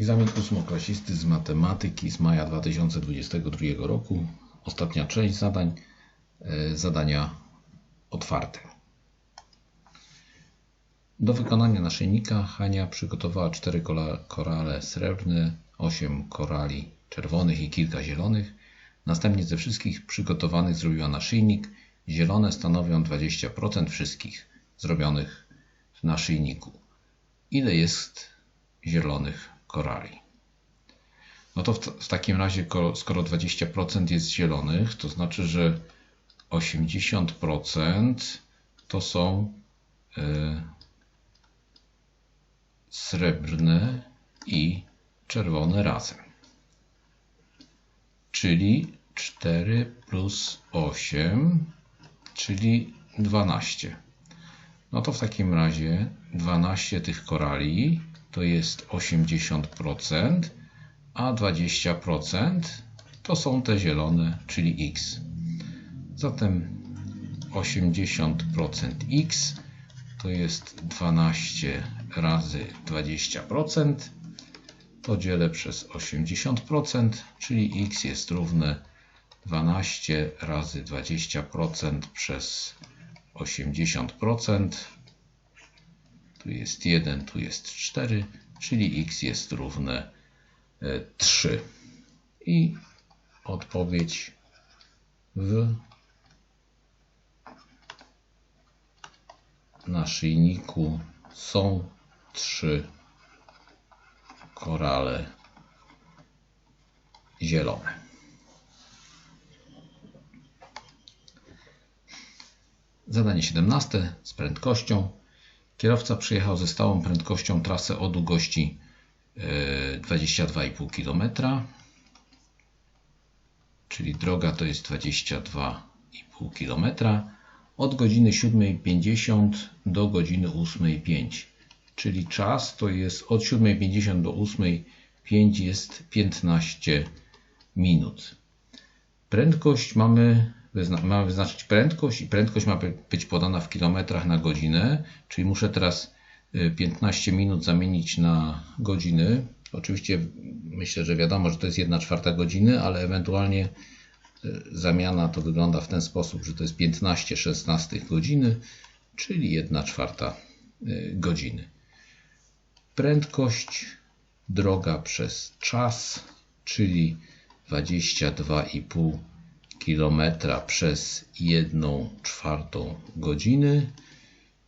Egzamin ósmoklasisty z matematyki z maja 2022 roku. Ostatnia część zadań. e, Zadania otwarte. Do wykonania naszyjnika Hania przygotowała 4 kola- korale srebrne, 8 korali czerwonych i kilka zielonych. Następnie ze wszystkich przygotowanych zrobiła naszyjnik. Zielone stanowią 20% wszystkich zrobionych w naszyjniku. Ile jest zielonych korali? No to w, w takim razie, ko- skoro 20% jest zielonych, to znaczy, że 80% to są e, srebrne i czerwone razem. Czyli 4 plus 8, czyli 12. No to w takim razie 12 tych korali to jest 80%, a 20% to są te zielone, czyli x. Zatem 80% x to jest 12 razy 20%. To dzielę przez 80%, czyli x jest równe 12 razy 20% przez 80%. Tu jest 1, tu jest 4, czyli x jest równe e, 3. I odpowiedź w naszyjniku są trzy korale zielone. Zadanie 17 z prędkością. Kierowca przyjechał ze stałą prędkością trasę o długości e, 22,5 km, czyli droga to jest 22,5 km, od godziny 7.50 do godziny 8.05, czyli czas to jest od 7.50 do 8.05 jest 15 minut. Prędkość mamy, wyzna- mamy wyznaczyć prędkość i prędkość ma by- być podana w kilometrach na godzinę, czyli muszę teraz y, 15 minut zamienić na godziny. Oczywiście myślę, że wiadomo, że to jest 1 czwarta godziny, ale ewentualnie y, zamiana to wygląda w ten sposób, że to jest 15 16 godziny, czyli 1 czwarta y, godziny. Prędkość droga przez czas, czyli 22,5 km przez 1 czwartą godziny,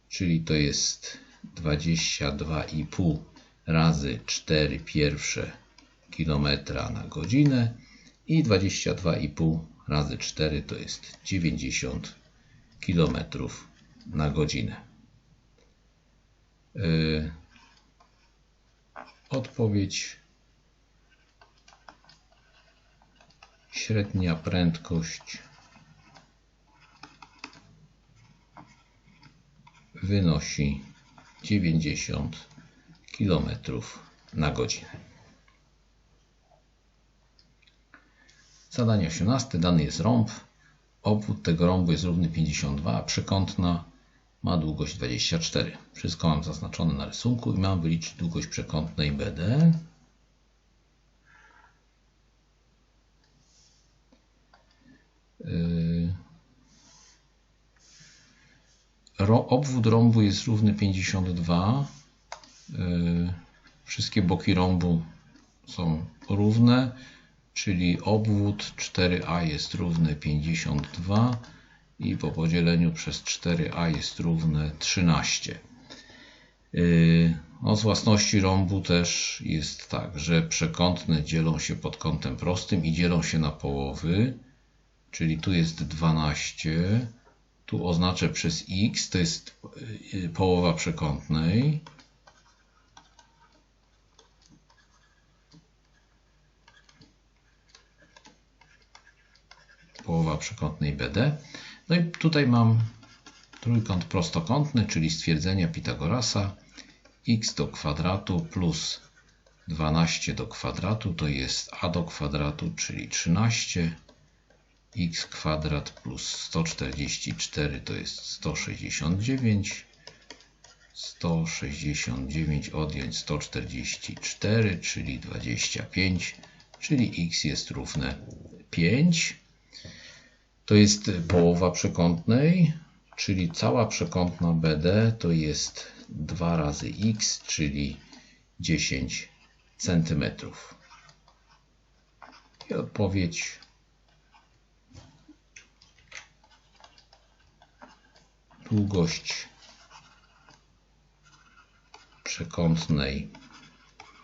czyli to jest 22,5 razy 4 pierwsze kilometra na godzinę i 22,5 razy 4 to jest 90 km na godzinę. Yy, Odpowiedź średnia prędkość wynosi 90 km na godzinę. Zadanie 18. Dany jest rąb. Obwód tego rąbu jest równy 52, a przekątna ma długość 24. Wszystko mam zaznaczone na rysunku i mam wyliczyć długość przekątnej BD. Obwód rąbu jest równy 52. Yy, Wszystkie boki rąbu są równe, czyli obwód 4a jest równy 52 i po podzieleniu przez 4a jest równe 13. Yy, No, z własności rąbu też jest tak, że przekątne dzielą się pod kątem prostym i dzielą się na połowy, czyli tu jest 12, tu oznaczę przez x, to jest yy, połowa przekątnej. Połowa przekątnej BD. No i tutaj mam trójkąt prostokątny, czyli stwierdzenia Pitagorasa x do kwadratu plus 12 do kwadratu to jest a do kwadratu, czyli 13 x kwadrat plus 144 to jest 169 169 odjąć 144, czyli 25, czyli x jest równe 5. To jest połowa przekątnej, czyli cała przekątna BD to jest 2 razy x, czyli 10 centymetrów. I odpowiedź długość przekątnej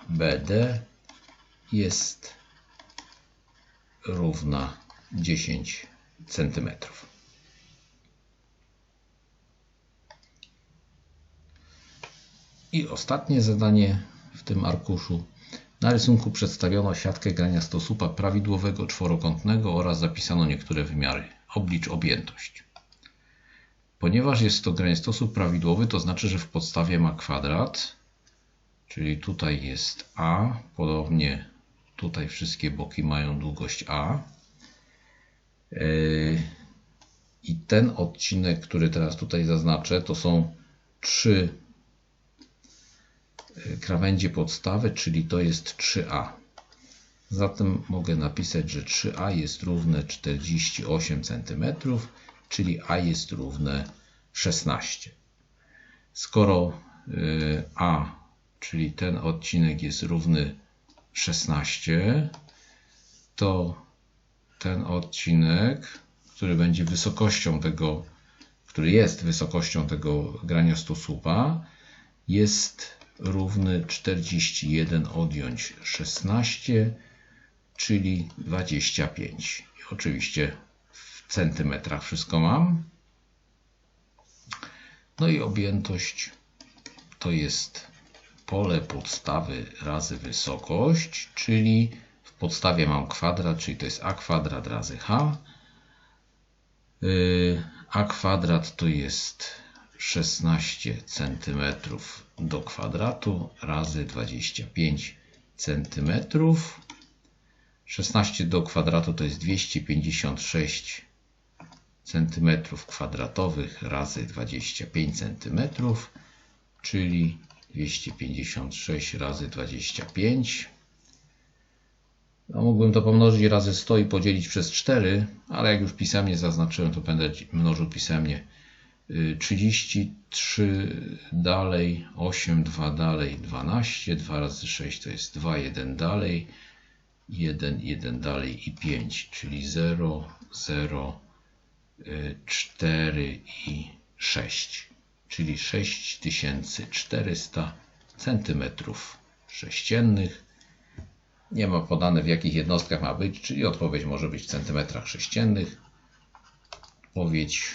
BD jest równa 10 cm. I ostatnie zadanie w tym arkuszu. Na rysunku przedstawiono siatkę grania stosupa prawidłowego czworokątnego oraz zapisano niektóre wymiary. Oblicz objętość. Ponieważ jest to granie sposób prawidłowy, to znaczy, że w podstawie ma kwadrat, czyli tutaj jest a, podobnie tutaj wszystkie boki mają długość a. Yy, I ten odcinek, który teraz tutaj zaznaczę, to są trzy yy, krawędzie podstawy, czyli to jest 3a. Zatem mogę napisać, że 3a jest równe 48 cm czyli a jest równe 16. Skoro y, a, czyli ten odcinek jest równy 16, to ten odcinek, który będzie wysokością tego, który jest wysokością tego grania stosupa, jest równy 41 odjąć 16, czyli 25. I oczywiście centymetrach wszystko mam. No i objętość to jest pole podstawy razy wysokość, czyli w podstawie mam kwadrat, czyli to jest a kwadrat razy h. Y, a kwadrat to jest 16 cm do kwadratu razy 25 cm. 16 do kwadratu to jest 256 centymetrów kwadratowych razy 25 centymetrów, czyli 256 razy 25. No, mógłbym to pomnożyć razy 100 i podzielić przez 4, ale jak już pisemnie zaznaczyłem, to będę mnożył pisemnie. 33 y, dalej, 8, 2 dalej, 12, 2 razy 6 to jest 2, 1 dalej, 1, 1 dalej i 5, czyli 0, 0, 4 i 6, czyli 6400 centymetrów sześciennych. Nie ma podane w jakich jednostkach ma być, czyli odpowiedź może być w centymetrach sześciennych. Odpowiedź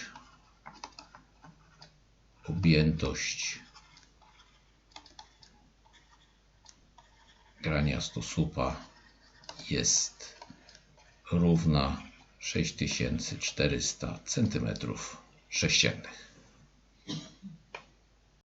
objętość grania stosupa jest równa 6400 cm3.